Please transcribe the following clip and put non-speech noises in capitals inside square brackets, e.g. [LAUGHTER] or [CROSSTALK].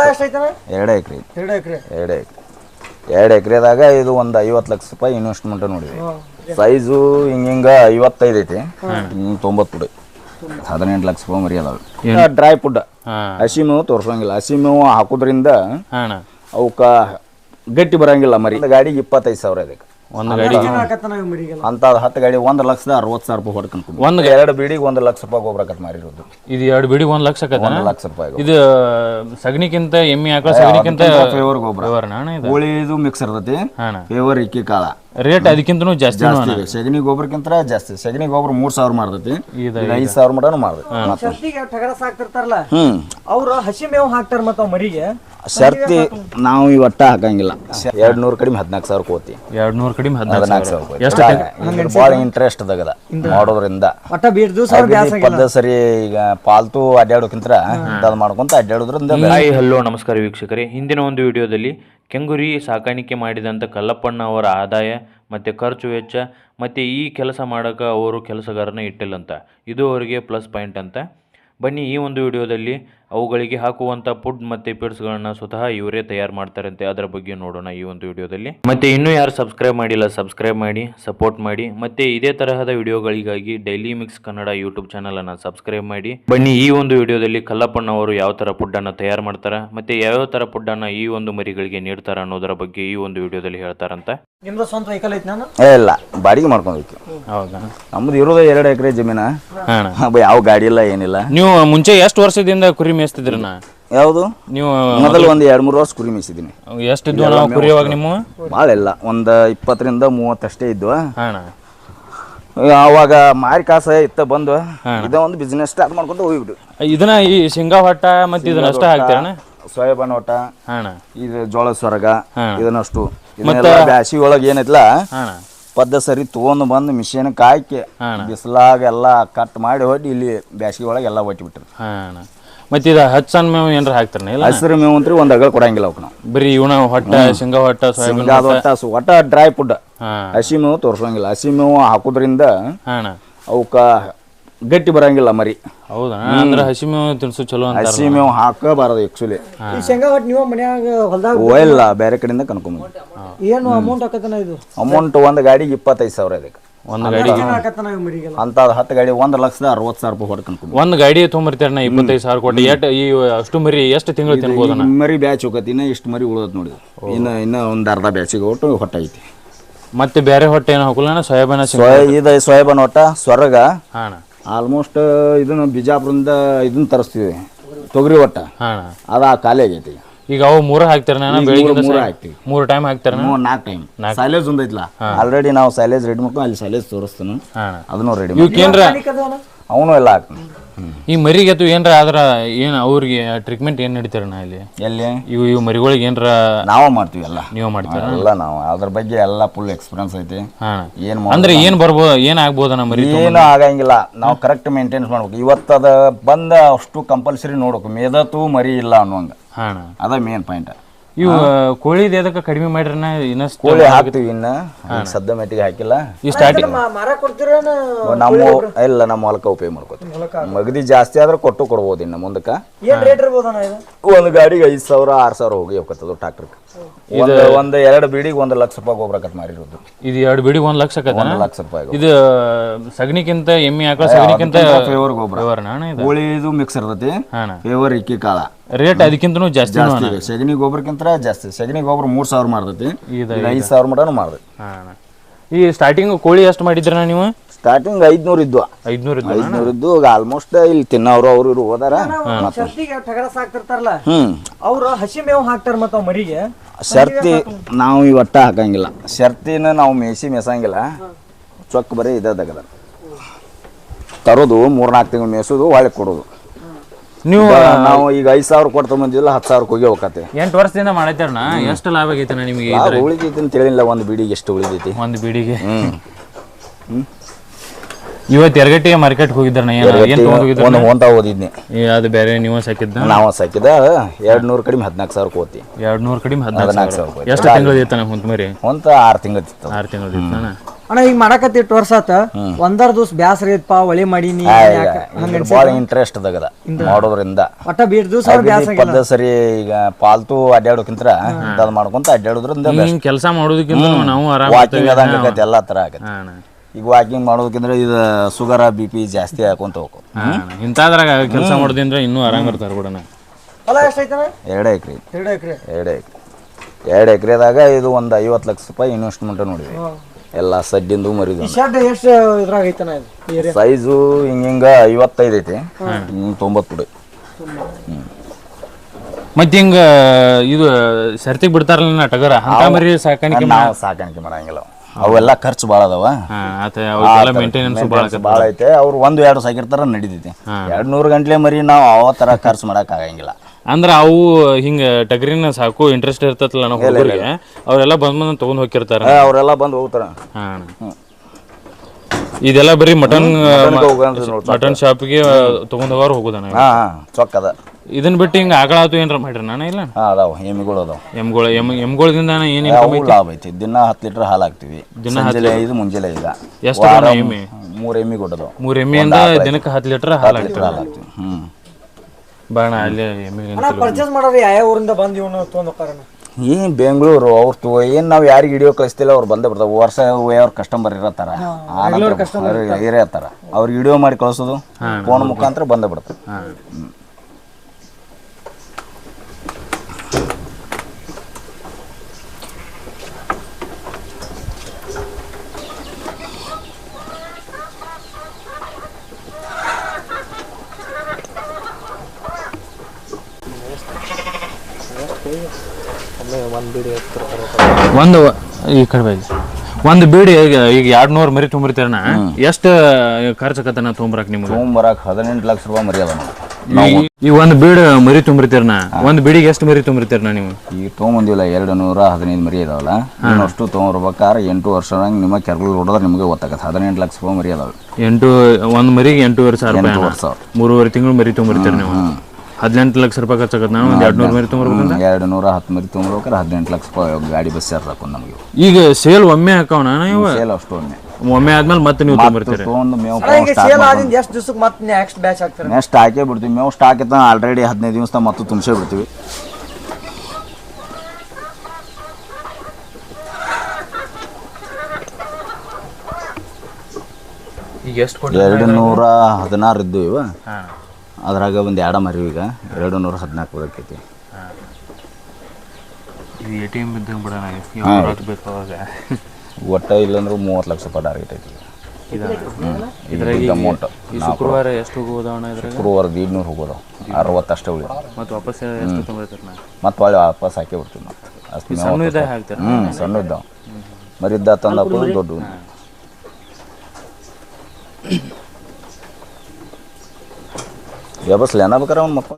ಹೊಲ ಎರಡೇ ಎಕರೆ ಎರಡು ಎಕರೆ. ಎರಡೇ ಎಕರೆ. ಎರಡು ಎಕರೆದಾಗ ಇದು ಒಂದು ಐವತ್ತು ಲಕ್ಷ ರೂಪಾಯಿ ಇನ್ವೆಸ್ಟ್ಮೆಂಟ್ ನೋಡಿದ್ವಿ. ಸೈಜು ಹಿಂಗ ಹಿಂಗ ಐವತ್ತೈದು ಐತಿ. ಹಿಂಗೆ ತೊಂಬತ್ತು ಪುಡಿ ಹದಿನೆಂಟು ಲಕ್ಷ ರೂಪಾಯಿ ಮರಿ ಅದಾವೆ. ಡ್ರೈ ಫುಡ್ ಹಸಿ ಮೇವು ತೋರ್ಸೋಂಗಿಲ್ಲ. ಹಸಿ ಮೇವು ಹಾಕೋದ್ರಿಂದ ಅವಕ್ಕ ಗಟ್ಟಿ ಬರಂಗಿಲ್ಲ ಮರಿ. ಒಂದು ಗಾಡಿಗೆ ಇಪ್ಪತ್ತೈದು ಸಾವಿರ ಇದಕ್ಕೆ. ಒಂದು ಗಾಡಿ ಅಂತ ಹತ್ತು ಗಾಡಿ ಒಂದು ಲಕ್ಷದ ಅರವತ್ತು ಸಾವಿರ ರೂಪಾಯಿ ಹೊಡ್ಕೊಂಡು ಒಂದು ಎರಡು ಬೀಡಿಗೆ ಒಂದು ಲಕ್ಷ ರೂಪಾಯಿ ಗೊಬ್ಬರ ಕಟ್ ಮಾರಿರೋದು ಇದು ಎರಡು ಬಿಡಿಗೆ ಒಂದ್ ಲಕ್ಷ ಒಂದು ಲಕ್ಷ ರೂಪಾಯಿ ಇದು ಸಗಣಿಕ್ಕಿಂತ ಎಮ್ಮೆ ಹಾಕೋ ಸಗಣಿಕ್ಕಿಂತ ಫೇವರ್ ಗೊಬ್ಬರ. ಕೋಳಿದು ಮಿಕ್ಸ್ ಇರ್ತೈತಿ. ಫೇವರ್ ಇಕ್ಕಿ ಕಾಳ. ರೇಟ್ ಅದಕ್ಕಿಂತನೂ ಜಾಸ್ತಿ ಜಾಸ್ತಿ ಇದೆ. ಸಗಣಿ ಗೊಬ್ಬರಕ್ಕಿಂತ ಜಾಸ್ತಿ. ಸಗಣಿ ಗೊಬ್ಬರ ಮೂರ್ ಸಾವಿರ ಮಾಡ್ತೈತಿ ಇದು ಐದು ಸಾವಿರ ಮಟನು ಮಾಡ್ತೈತಿ ಟಗರ ಸಾಕ್ತಿರ್ತಾರಲ್ಲ ಅವ್ರು ಹಸಿ ಮೇವು ಹಾಕ್ತಾರ ಮತ್ತ ಮರಿಗೆ? ಶರ್ತಿ ನಾವು ಈ ಒಟ್ಟ ಹಾಕಂಗಿಲ್ಲ. ಎರಡ್ ನೂರು ಕಡಿಮೆ ಹದಿನಾಲ್ಕು ಸಾವಿರ ಕೋತಿ. ಎರಡ್ ನೂರ್ ಕಡಿಮೆ ಹದಿನಾಲ್ಕು ಸಾವಿರ. ಸಾವಿರ ಎಷ್ಟು ಭಾಳ ಇಂಟ್ರೆಸ್ಟ್ ಅದಾಗದ ಮಾಡೋದ್ರಿಂದ. ಪದ್ದ ಸರಿ ಈಗ ಪಾಲ್ತು ಅಡ್ಡಾಡೋಕ್ಕಿಂತ ಅದು ಮಾಡ್ಕೊಂತ ಅಡ್ಡಾಡೋದ್ರಿಂದ ಹಲೋ ನಮಸ್ಕಾರ ವೀಕ್ಷಕರೇ. ಹಿಂದಿನ ಒಂದು ವಿಡಿಯೋದಲ್ಲಿ ಕೆಂಗುರಿ ಸಾಕಾಣಿಕೆ ಮಾಡಿದಂಥ ಕಲ್ಲಪ್ಪಣ್ಣ ಅವರ ಆದಾಯ ಮತ್ತು ಖರ್ಚು ವೆಚ್ಚ ಮತ್ತು ಈ ಕೆಲಸ ಮಾಡೋಕೆ ಅವರು ಕೆಲಸಗಾರನ ಇಟ್ಟಿಲ್ಲಂತ. ಇದು ಅವರಿಗೆ ಪ್ಲಸ್ ಪಾಯಿಂಟ್ ಅಂತ. ಬನ್ನಿ ಈ ಒಂದು ವಿಡಿಯೋದಲ್ಲಿ ಅವುಗಳಿಗೆ ಹಾಕುವಂತ ಫುಡ್ ಮತ್ತು ಪಿಡ್ಸ್ಗಳನ್ನ ಸ್ವತಃ ಇವರೇ ತಯಾರು ಮಾಡ್ತಾರಂತೆ. ಅದರ ಬಗ್ಗೆ ನೋಡೋಣ ಈ ಒಂದು ವಿಡಿಯೋದಲ್ಲಿ. ಮತ್ತೆ ಇನ್ನೂ ಯಾರು ಸಬ್ಸ್ಕ್ರೈಬ್ ಮಾಡಿಲ್ಲ ಸಬ್ಸ್ಕ್ರೈಬ್ ಮಾಡಿ ಸಪೋರ್ಟ್ ಮಾಡಿ ಮತ್ತೆ ಇದೇ ತರಹದ ವಿಡಿಯೋಗಳಿಗಾಗಿ daily mix Kannada YouTube channel ಅನ್ನ ಸಬ್ಸ್ಕ್ರೈಬ್ ಮಾಡಿ. ಬನ್ನಿ ಈ ಒಂದು ವಿಡಿಯೋದಲ್ಲಿ ಕಲ್ಲಪ್ಪಣ್ಣ ಅವರು ಯಾವ ತರ ಫುಡ್ ಅನ್ನ ತಯಾರು ಮಾಡ್ತಾರ ಮತ್ತೆ ಯಾವ್ಯಾವ ತರ ಫುಡ್ ಅನ್ನ ಈ ಒಂದು ಮರಿಗಳಿಗೆ ನೀಡ್ತಾರ ಅನ್ನೋದರ ಬಗ್ಗೆ ಈ ಒಂದು ವಿಡಿಯೋದಲ್ಲಿ ಹೇಳ್ತಾರಂತ. ನಿಮ್ದು ಸ್ವಂತ ವೆಹಿಕಲ್ ಐತಿ ನಾನು? ಇಲ್ಲ. ಬಾಡಿಗೆ ಮಾಡ್ಕೊಂಡ್ಬೇಕು ಹೌದಾ? ನಮ್ದು ಇರೋದು ಎರಡು ಎಕರೆ ಜಮೀನ. ಹಾ ಯಾವ ಗಾಡಿ ಇಲ್ಲ ಏನಿಲ್ಲ. ನೀವು ಮುಂಚೆ ಎಷ್ಟು ವರ್ಷದಿಂದ ಕುರಿ ಮೇಯಿಸ್ತಿದ್ರಣ್ಣ ಯಾವುದು? ನೀವು ಮೊದಲು ಒಂದು ಎರಡು ಮೂರು ವರ್ಷ ಕುರಿ ಮೇಯಿಸಿದ್ದೀನಿ ಎಷ್ಟಿದ್ವು ನಾವು ಕುರಿ ಅವಾಗ ನಿಮ್ಮ ಭಾಳ ಇಲ್ಲ ಒಂದು ಇಪ್ಪತ್ತರಿಂದ ಮೂವತ್ತಷ್ಟೇ ಇದ್ವು ಹಾ. ಅವಾಗ ಮಾರಿ ಕಾಸ ಇತ್ತ ಬಂದು ಇದ ಒಂದು ಬಿಸ್ನೆಸ್ ಸ್ಟಾರ್ಟ್ ಮಾಡ್ಕೊಂಡು ಹೋಗ್ಬಿಟ್ಟು ಇದನ್ನ ಈ ಶೇಂಗಾ ಹೊಟ್ಟ ಮತ್ತೆ ಇದನ್ನ ಅಷ್ಟ ಹಾಕ್ತೀರಣ್ಣ ಸೋಯಾಬಾನ್ ಹೊಟ್ಟ ಇದು ಜೋಳ ಸ್ವರ್ಗ ಹಾ. ಇದನ್ನಷ್ಟು. ಬ್ಯಾಸಿ ಒಳಗೆ ಏನೈತ್ಲ. ಪದ್ದ ಸರಿ ತೊಗೊಂಡು ಬಂದು ಮಿಷಿನ್ ಕಾಯ್ಕೆ. ಬಿಸಿಲಾಗ ಎಲ್ಲ ಕಟ್ ಮಾಡಿ ಹೊಡಿ ಇಲ್ಲಿ ಬ್ಯಾಸಿಗೆ ಒಳಗೆ ಎಲ್ಲ ಒಟ್ಟಿ ಬಿಟ್ರಿ. ಮತ್ತೆ ಇದು ಹಚ್ಚನ್ ಮೇವು ಏನಾರ ಹಾಕ್ತಾರೆ ಇಲ್ಲ ಹಸಿರು ಮೇವು ಅಂದ್ರೆ ಒಂದ್ ಅಗಲ್ ಕೊಡಂಗಿಲ್ಲ ಅವಕ್ಕೆ ನಾವು ಬರೀ ಇವನ ಹೊಟ್ಟ ಶೇಂಗಾ ಹೊಟ್ಟ ಸೋಯಾಬೀನ್ ಹಿಂಗಾದ ಒಟ್ಟ ಸು- ಒಟ್ಟ ಡ್ರೈ ಫುಡ್ ಹಾ. ಹಸಿ ಮೇವು ತೋರ್ಸಂಗಿಲ್ಲ. ಹಸಿ ಮೇವು ಹಾಕೋದ್ರಿಂದ ಅವಕ್ಕ ಗಟ್ಟಿ ಬರಂಗಿಲ್ಲ ಮರಿ. ಹೌದಾ? ಅಂದ್ರೆ ಹಸಿ ಮೇವು ತಿನ್ಸು ಚಲೋ ಅಂತ ಹಸಿ ಮೇವು ಹಾಕಬಾರದು ಆಕ್ಚುಲಿ ಈ ಶೇಂಗಾ ಒಟ್ಟು ನೀವು ಮನ್ಯಾಗ ಹೊಲ್ದಾಗ ಇಲ್ಲ ಬೇರೆ ಕಡೆಯಿಂದ ಕನ್ಕೊಂಬಂದು ಏನು ಅಮೌಂಟ್ ಒಂದ್ ಇದು? ಅಮೌಂಟ್ ಒಂದು ಗಾಡಿಗೆ ಇಪ್ಪತ್ತೈದು ಸಾವಿರ ಇದಕ್ಕೆ. ಒಂದ್ ಗಾಡಿ ಏನ್ ಹಾಕತ್ತಾನ ಇವ್ ಮರಿಗೆಲ್ಲ ಅಂತ ಹತ್ತು ಗಾಡಿ ಒಂದು ಲಕ್ಷದ ಅರವತ್ತು ಸಾವಿರ ರೂಪಾಯಿ ಹೊಡ್ಕೊಂಡು ಒಂದು ಗಾಡಿ ಗಾಡಿ ನಾ ಇಪ್ಪತ್ತೈದು ಸಾವಿರ ಕೊಟ್ಟು. ಎಟ್ ಈ ಅಷ್ಟು ಮರಿ ಎಷ್ಟು ತಿಂಗಳು ನಾ ಮರಿ ಬ್ಯಾಚ್ ಹೋಗತ್ತೆ ಇನ್ನ ಇಷ್ಟು ಮರಿ ಉಳೋದ್ ನೋಡಿ. ಇನ್ನು ಇನ್ನ ಒಂದು ಅರ್ಧ ಬ್ಯಾಚಿಗೆ ಹೊಟ್ಟು ಹೊಟ್ಟ ಐತಿ. ಮತ್ತೆ ಬೇರೆ ಹೊಟ್ಟೆ ಏನು ಹಾಕಲ್ಲ ಸೋಯಾಬೀನ್ ಇದು ಸೋಯಾಬಾನ್ ಒಟ್ಟ ಸ್ವರ್ಗ. ಆಲ್ಮೋಸ್ಟ್ ಇದನ್ನ ಬಿಜಾಪುರದಿಂದ ಇದನ್ನ ತರಿಸ್ತೀವಿ. ತೊಗರಿ ಒಟ್ಟ ಹಾ ಆ ಅದ ಖಾಲಿ ಆಗೈತಿ. ಈಗ ಅವು ಮೂರ ಹಾಕ್ತಾರೆ ಬೆಳಿಗ್ಗೆ ಮೂರು ಹಾಕ್ತೀವಿ. ಮೂರು ಟೈಮ್ ಹಾಕ್ತಾರಣ್ಣ ಮೂರು ನಾಲ್ಕು ಟೈಮ್ ಸೈಲೇಜ್ ಒಂದು ಐತ್ಲ ಆಲ್ರೆಡಿ ನಾವು ಸೈಲೇಜ್ ರೆಡಿ ಮಾಡ್ಕೊಂಡು ಅಲ್ಲಿ ಸೈಲೇಜ್ ತೋರಿಸ್ತಾನೆ. ಅದನ್ನ ರೆಡಿ ಇವಕ್ಕೇನ್ರ ಅವನು ಎಲ್ಲ ಹಾಕ್ತಾನೆ. ಈ ಮರಿಗೆ ಅದು ಏನ್ರ ಆದ್ರ ಏನ್ ಅವ್ರಿಗೆ ಟ್ರೀಟ್ಮೆಂಟ್ ಏನ್ ನಡೀತಾರಣ್ಣ ಇಲ್ಲಿ? ಎಲ್ಲಿ? ಇವು ಇವು ಮರಿಗಳಿಗೆ ಏನರ ನಾವು ಮಾಡ್ತೀವಿ ಎಲ್ಲ. ನೀವು ಮಾಡ್ತೀರ? ಎಲ್ಲ ನಾವು. ಅದ್ರ ಬಗ್ಗೆ ಎಲ್ಲ ಫುಲ್ ಎಕ್ಸ್ಪೀರಿಯನ್ಸ್ ಐತಿ. ಹಾ. ಏನ್ ಅಂದ್ರೆ ಏನ್ ಬರ್ಬೋದು ಏನ್ ಆಗ್ಬೋದಣ್ಣ ಮರಿ ಏನು ಆಗಂಗಿಲ್ಲ. ನಾವು ಕರೆಕ್ಟ್ ಮೇಂಟೆನ್ಸ್ ಮಾಡ್ಬೇಕು. ಇವತ್ತದ ಬಂದ ಅಷ್ಟು ಕಂಪಲ್ಸರಿ ನೋಡ್ಬೇಕು. ಮೇದತ್ತು ಮರಿ ಇಲ್ಲ ಅನ್ನೋಂಗ. ಹಾ. ಅದ ಮೇನ್ ಪಾಯಿಂಟ್ ಇವು ಕೋಳಿದ ಎದಕ್ಕೆ ಕಡಿಮೆ ಮಾಡಿರನ ಇನ್ನಷ್ಟು ಕೋಳಿ ಹಾಕ್ತಿವಿ ಇನ್ನ. ಈಗ ಸದ್ದ ಮೆಟ್ಟಿಗೆ ಹಾಕಿಲ್ಲ. ಈ ಸ್ಟಾರ್ಟಿಂಗ್ ಮಾರ ಕೊಡ್ತೀರೇನ ನಮ್ಮ ಇಲ್ಲ ನಮ್ಮ ಹೊಲಕ್ಕ ಉಪಯೋಗ ಮಾಡ್ಕೋತೀವಿ. ಮಗದಿ ಜಾಸ್ತಿ ಆದ್ರೆ ಕೊಟ್ಟು ಕೊಡ್ಬೋದು ಇನ್ನು ಮುಂದಕ್ಕ. ಏನ್ ರೇಟ್ ಇರ್ಬೋದಣ್ಣ ಇದು? ಒಂದು ಗಾಡಿಗೆ ಐದು ಸಾವಿರ ಆರು ಸಾವಿರ ಹೋಗಿ ಹೋಗ್ತದ ಟ್ರಾಕ್ಟರ್ಗೆ ಒಂದು ಒಂದು ಎರಡು ಬೀಡಿಗೆ ಒಂದು ಲಕ್ಷ ರೂಪಾಯಿ ಗೊಬ್ಬರ ಕಟ್ ಮಾರಿರೋದು ಇದು ಎರಡು ಬಿಡಿ ಒಂದ್ ಲಕ್ಷ ಒಂದು ಲಕ್ಷ ರೂಪಾಯಿ ಇದು ಸಗಣಿಕ್ಕಿಂತ ಎಮ್ಮೆ ಹಾಕೋ ಸಗಣಿಕ್ಕಿಂತ ಫೇವರ್ ಗೊಬ್ಬರ. ವ್ಯವಹಾರನ ಅಣ್ಣ ಇದು. ಮಿಕ್ಸ್ ಇರ್ತೈತಿ. ಹಾ ಅಣ್ಣ. ಫೇವರ್ ಇಕ್ಕಿ ಕಾಳ. ರೇಟ್ ಅದಕ್ಕಿಂತನೂ ಜಾಸ್ತಿ ಜಾಸ್ತಿ ಇದೆ. ಸಗಣಿ ಗೊಬ್ಬರಕ್ಕಿಂತ ಜಾಸ್ತಿ ಸಗಣಿ ಗೊಬ್ಬರ ಮೂರ್ ಸಾವಿರ ಮಾಡ್ತೈತಿ. ಇದು ಇದು. ಐದು ಸಾವಿರ ಮಟನು ಹಾ ಈ ಸ್ಟಾರ್ಟಿಂಗ್ ಕೋಳಿ ಎಷ್ಟು ಮಾಡಿದ್ರಣ್ಣ ನೀವು? ಸ್ಟಾರ್ಟಿಂಗ್ ಐದ್ನೂರ ಇದ್ವು. ಐದ್ನೂರ ಇದ್ದು ಐದ್ನೂರು ಇದ್ದು ಆಲ್ಮೋಸ್ಟ್ ಇಲ್ಲಿ ತಿನ್ನೋರು ಅವ್ರು ಇವ್ರು ಹೋದಾರ. ಶರ್ತಿಗೆ ಹ್ಮ್. ಅವ್ರು ಹಸಿ ಮೇವು ಹಾಕ್ತಾರ ಮತ್ತ ಮರಿಗೆ ಶರ್ತಿ ನಾವು ಈ ಒಟ್ಟ ಹಾಕಂಗಿಲ್ಲ. ಶರ್ತಿನ ನಾವು ಮೇಸಿ ಮೇಸಂಗಿಲ್ಲ. ಚೊಕ್ಕ ಬರೀ ಇದ್ದದ ತರೋದು ಮೂರ್ನಾಲ್ಕು ತಿಂಗಳು ಮೇಸೋದು ಹೊಳೆ ಕೊಡೋದು. ನೀವು ನಾವು ಈಗ ಐದು ಸಾವಿರ ಕೊಡ್ತಾ ಬಂದಿಲ್ಲ ಹತ್ತು ಸಾವಿರ ಹೋಗಿ ಹೋಗತ್ತೆ ಎಂಟು ವರ್ಷದಿಂದ ಮಾಡೈತಣ್ಣ ಎಷ್ಟು ಲಾಭ ಆಗೈತೆ ನಿಮಗೆ ಉಳಿದೈತಿ ಅಂತ ಹೇಳಿಲ್ಲ ಒಂದು ಬಿಡಿಗೆ ಎಷ್ಟು ಉಳಿದೈತಿ. ಒಂದು ಬೀಡಿಗೆ? ಹ್ಮ್. [LAUGHS] ಇವತ್ತು ಎರಗಟ್ಟಿಗೆ ಮಾರ್ಕೆಟ್ ಹೋಗಿದ್ರಣ್ಣ ಏನು ಒಂದು ಹೊಂತ ಓದಿದ್ನಿ ಅದು ಬೇರೆ ನೀವು ಸಾಕಿದ್ದ? ನಾವು ಸಾಕಿದ ಎರಡು ನೂರು ಕಡಿಮೆ ಹದಿನಾಲ್ಕು ಸಾವಿರ ಕೋತಿ ಎರಡು ನೂರು ಕಡಿಮೆ ಹದಿನಾಲ್ಕು ಸಾವಿರ. ಎಷ್ಟು ತಿಂಗಳು ಇತ್ತಣ್ಣ ಹೊಂತ ಮರಿ? ಹೊಂತ ಆರು ತಿಂಗಳು ಇತ್ತು. ಆರು ತಿಂಗಳು ಇತ್ತು ಅಣ್ಣ ಈಗ ಮಾಡಕತ್ತಿ ಇಟ್ಟು ವರ್ಷ ಒಂದರ ದಿವಸ ಬ್ಯಾಸರ ಐತ್ಪಾ ಒಳಿ ಮಾಡೀನಿ ಯಾಕ? ಹಂಗ ಭಾಳ ಇಂಟ್ರೆಸ್ಟ್ ಅದಾಗದ ಮಾಡೋದ್ರಿಂದ. ಒಟ್ಟ ಬೀಟ್ ದಿವಸ ಪದ್ದ ಸರಿ ಈಗ ಪಾಲ್ತು ಅಡ್ಡಾಡೋಕ್ಕಿಂತ ಇಂಥದ್ದು ಮಾಡ್ಕೊಂತ ಅಡ್ಡಾಡೋದ್ರಿಂದ ಕೆಲಸ ಮಾಡೋದಕ್ಕಿಂತ ನಾವು ವಾಕಿಂಗ್ ಅದಂಗ ಎಲ್ಲ ತರ ಆಗತ್ತೆ. ಅಣ್ಣ. ಈಗ ವಾಕಿಂಗ್ ಮಾಡೋದಕ್ಕಿಂದ್ರೆ ಇದು ಶುಗರ್ ಬಿ ಪಿ ಜಾಸ್ತಿ ಹಾಕೊಂತ ಹೋಗು. ಇಂಥದ್ರಾಗ ಕೆಲಸ ಮಾಡೋದ್ರಿಂದ ಇನ್ನೂ ಆರಾಮ ಇರ್ತಾರೆ ಕೂಡ ಹೊಲ ಎಷ್ಟೈತಣ್ಣ? ಎರಡೇ ಎಕರೆ. ಎರಡು ಎಕರೆ. ಎರಡೇ ಎಕರೆ. ಎರಡು ಎಕರೆದಾಗ ಇದು ಒಂದು ಐವತ್ತು ಲಕ್ಷ ರೂಪಾಯಿ ಇನ್ವೆಸ್ಟ್ಮೆಂಟ್ ನೋಡಿದ್ವಿ ಎಲ್ಲ ಸಡ್ಡಿಂದು ಮರಿದು. ಶೆಡ್ ಎಷ್ಟು ಇದ್ರಾಗ ಐತಣ್ಣ ಇದು? ಈ ಏರಿಯಾ ಸೈಜು ಹಿಂಗ ಹಿಂಗ ಐವತ್ತೈದು ಐತಿ. ಹಿಂಗ್ ತೊಂಬತ್ತು ಬಿಡಿ. ಮತ್ತೆ ಹಿಂಗ ಇದು ಸರ್ತಿಗೆ ಬಿಡ್ತಾರಲ್ಲ ಟಗರ? ಅಂತ ಮರಿ ಸಾಕಾಣಿಕೆ ನಾವು ಸಾಕಾಣಿಕೆ ಮಾಡಂಗಿಲ್ಲ. ಅವೆಲ್ಲ ಖರ್ಚು ಭಾಳ ಅದಾವ. ಭಾಳ ಐತೆ. ಅವ್ರು ಒಂದು ಎರಡು ಸಾಕಿರ್ತಾರ ನಡೀತೈತಿ. ಎರಡು ನೂರು ಗಂಟ್ಲೆ ಮರಿ ನಾವು ಅವ ಥರ ಖರ್ಚು ಮಾಡಕ್ ಆಗಂಗಿಲ್ಲ. ಅಂದ್ರೆ ಅವು ಹಿಂಗ ಟಗರಿನ ಸಾಕು ಇಂಟ್ರೆಸ್ಟ್ ಇರ್ತೈತಲ್ಲ ನಾವು ಅವರೆಲ್ಲ ಬಂದ್ ಬಂದ್ ತಗೊಂಡ್ ಹೋಗಿರ್ತಾರ ಅವರೆಲ್ಲ ಬಂದು ಹೋಗ್ತಾರ. ಇದೆಲ್ಲ ಬರೀ ಮಟನ್ ಮಟನ್ ಶಾಪ್ಗೆ ತಗೊಂಡ್ ಹೋಗೋರು ಹೋಗೋದನ ಹಾ ಹಾ ಚೊಕ್ಕ ಅದ ಇದನ್ನ ಬಿಟ್ಟು ಹಿಂಗ ಆಕಳ ಆತು ಏನ್ರ ಮಾಡ್ರಿ ನಾನು ಇಲ್ಲ? ಹಾ ಅದಾವ ಎಮ್ಮಿಗಳು ಅದಾವ. ಎಮ್ಗಳ ಎಂ ಎಮ್ಗೊಳದಿಂದ ಏನ್ ಲಾಭ ಐತಿ ದಿನ ಹತ್ತು ಲೀಟರ್ ಹಾಲು ಹಾಕ್ತಿವಿ. ಸಂಜೆಲೆ ಐದು ಮುಂಜಾನೆ ಐದ. ಎಷ್ಟು ವಾರ ಅದಾವ ಎಮ್ಮೆ? ಮೂರು ಎಮ್ಮಿ ಕೊಡೋದು ಮೂರ್ ಎಮ್ಮೆಯಿಂದ ದಿನಕ್ಕೆ ಹತ್ತು ಲೀಟರ್ ಹಾಲು ಲೀಟರ್ ಹಾಲು ಹಾಕ್ತಿವಿ. ಹ್ಮ್. ಬಾಣ ಅಲ್ಲಿ ಎಮ್ಮೆ ಪರ್ಚೇಸ್ ಮಾಡೋರು ಯಾವ ಊರಿಂದ ಬಂದು ಇವನು ತೊಗೊಂಡ್ ಹೋಗ್ತಾರಣ್ಣ? ಏನ್ ಬೆಂಗಳೂರು ಅವ್ರ ಏನು ನಾವು ಯಾರಿಗೆ ಹಿಡಿಯೋ ಕಳಿಸ್ತಿಲ್ಲ ಅವ್ರು ಬಂದೇ ಬಿಡ್ತಾವ ವರ್ಷ ಅವ್ರ ಕಸ್ಟಮರ್ ಇರತ್ತಾರ. ಇರತ್ತಾರ ಅವ್ರಿಗೆ ವಿಡಿಯೋ ಮಾಡಿ ಕಳ್ಸೋದು ಫೋನ್ ಮುಖಾಂತರ ಬಂದೇ ಬಿಡ್ತಾರೆ ಒಂದು ಈ ಕಡೆ ಬೈ ಒಂದು ಬೀಡಿ ಈಗ ಈಗ ಎರಡ್ ನೂರು ಮರಿ ತುಂಬಿರ್ತೀರಣ್ಣ ಎಷ್ಟು ಖರ್ಚು ಕತನ ತೊಗೊಂಬರಕ್ ನಿಮ್ಗೆ? ತೊಗೊಂಬರಕ್ ಹದಿನೆಂಟು ಲಕ್ಷ ರೂಪಾಯಿ ಮರಿ ಅದ ನಾವು ಈ- ಒಂದು ಬೀಡ್ ಮರಿ ತುಂಬಿರ್ತೀರಣ್ಣ ಒಂದು ಬೀಡಿಗೆ ಎಷ್ಟು ಮರಿ ತುಂಬಿರ್ತೀರಣ್ಣ ನೀವು? ಈಗ ತೊಗೊಂಬಂದಿಲ್ಲ ಎರಡು ನೂರ ಹದಿನೈದು ಮರಿ ಇದಾವಲ್ಲ ಅಷ್ಟು ತೊಗೊಂಬರ್ಬೇಕಾದ್ರೆ ಎಂಟು ವರ್ಷ ನಿಮ್ಮ ಕೆರಗಳು ಹೊಡೆದ್ರೆ ನಿಮಗೆ ಗೊತ್ತಾಗತ್ತೆ. ಹದಿನೆಂಟು ಲಕ್ಷ ರೂಪಾಯಿ ಮರಿ ಅದಾವೆ. ಎಂಟು ಒಂದು ಮರಿಗೆ ಎಂಟೂವರೆ ಸಾವಿರ ರೂಪಾಯಿ. ಮೂರುವರೆ ತಿಂಗಳು ಮರಿ ತುಂಬಿರ್ತೀರಿ ನೀವು? ಹದಿನೆಂಟು ಲಕ್ಷ ರೂಪಾಯಿ ಖರ್ಚಾಗತ್ತೆ ನಾನು ಒಂದು ಎರಡು ನೂರು ಮರಿ ತುಂಬ ಎರಡು ನೂರ ಹತ್ತು ಮರಿ ತೊಗೊಂಬರ್ಬೇಕಾದ್ರೆ ಹದಿನೆಂಟು ಲಕ್ಷ ರೂಪಾಯಿ ಗಾಡಿ ಬಸ್ ಸೇರ್ಬೇಕು ನಮಗೆ. ಈಗ ಸೇಲ್ ಒಮ್ಮೆ ಹಾಕೋಣ ಇವ ಸೇಲ್ ಅಷ್ಟು ಒಮ್ಮೆ. ಒಮ್ಮೆ ಆದ್ಮೇಲೆ ಮತ್ತೆ ನೀವು ತುಂಬಿರ್ತೀರಿ ತೊಗೊಂಡು ಮೇವು ಎಷ್ಟು ದಿವಸಕ್ಕೆ ಮತ್ತೆ ನೆಕ್ಸ್ಟ್ ಬ್ಯಾಚ್ ಹಾಕ್ತಾರೆ? ನೆಕ್ಸ್ಟ್ ಹಾಕೇ ಬಿಡ್ತೀವಿ. ಮೇವು ಸ್ಟಾಕ್ ಇತ್ತು ಆಲ್ರೆಡಿ ಹದಿನೈದು ದಿವಸ ಮತ್ತೆ ತುಂಬಿಸೇ ಬಿಡ್ತೀವಿ. ಎರಡು ನೂರ ಹದಿನಾರು ಇದ್ದು ಇವ. ಅದ್ರಾಗ ಒಂದು ಎರಡು ಮರಿ ಈಗ. ಎರಡು ನೂರ ಹದಿನಾಲ್ಕು ಬರಕೈತಿ ಇದು ಎ ಟಿ ಎಂ ಇದ್ದಂಗೆ ಬಿಡೋಣ ಬೇಕು ಅವಾಗ. ಒಟ್ಟ ಇಲ್ಲಂದ್ರೆ ಮೂವತ್ತು ಲಕ್ಷ ರೂಪಾಯಿ ಟಾರ್ಗೆಟ್ ಐತಿ ಇದ್ರಾಗ ಅಮೌಂಟ್ ಶುಕ್ರವಾರ ಎಷ್ಟು ಹೋಗೋದವಣ ಇದ್ರಾಗ? ಶುಕ್ರವಾರ ದೀಡ್ನೂರು ಹೋಗೋದು ಅರವತ್ತಷ್ಟೇ ಉಳಿದ ಮತ್ತೆ ವಾಪಸ್ ಎಷ್ಟು ಮತ್ತೆ ಒಳ್ಳೆ ವಾಪಸ್ ಹಾಕಿ ಬಿಡ್ತೀವಿ ಮತ್ತೆ ಅಷ್ಟು ಸಣ್ಣ ಇದ್ದಾಗ ಹಾಕ್ತೀರ? ಹ್ಞೂ ಸಣ್ಣ ಇದ್ದಾವೆ ಮರಿ ಇದ್ದ ತಂದು ಹಾಕೋದು ದೊಡ್ಡ ವ್ಯವಸ್ಥೆ ಏನ ಬೇಕಾರೆ ಅವ್ನು ಮಕ್ಕಳು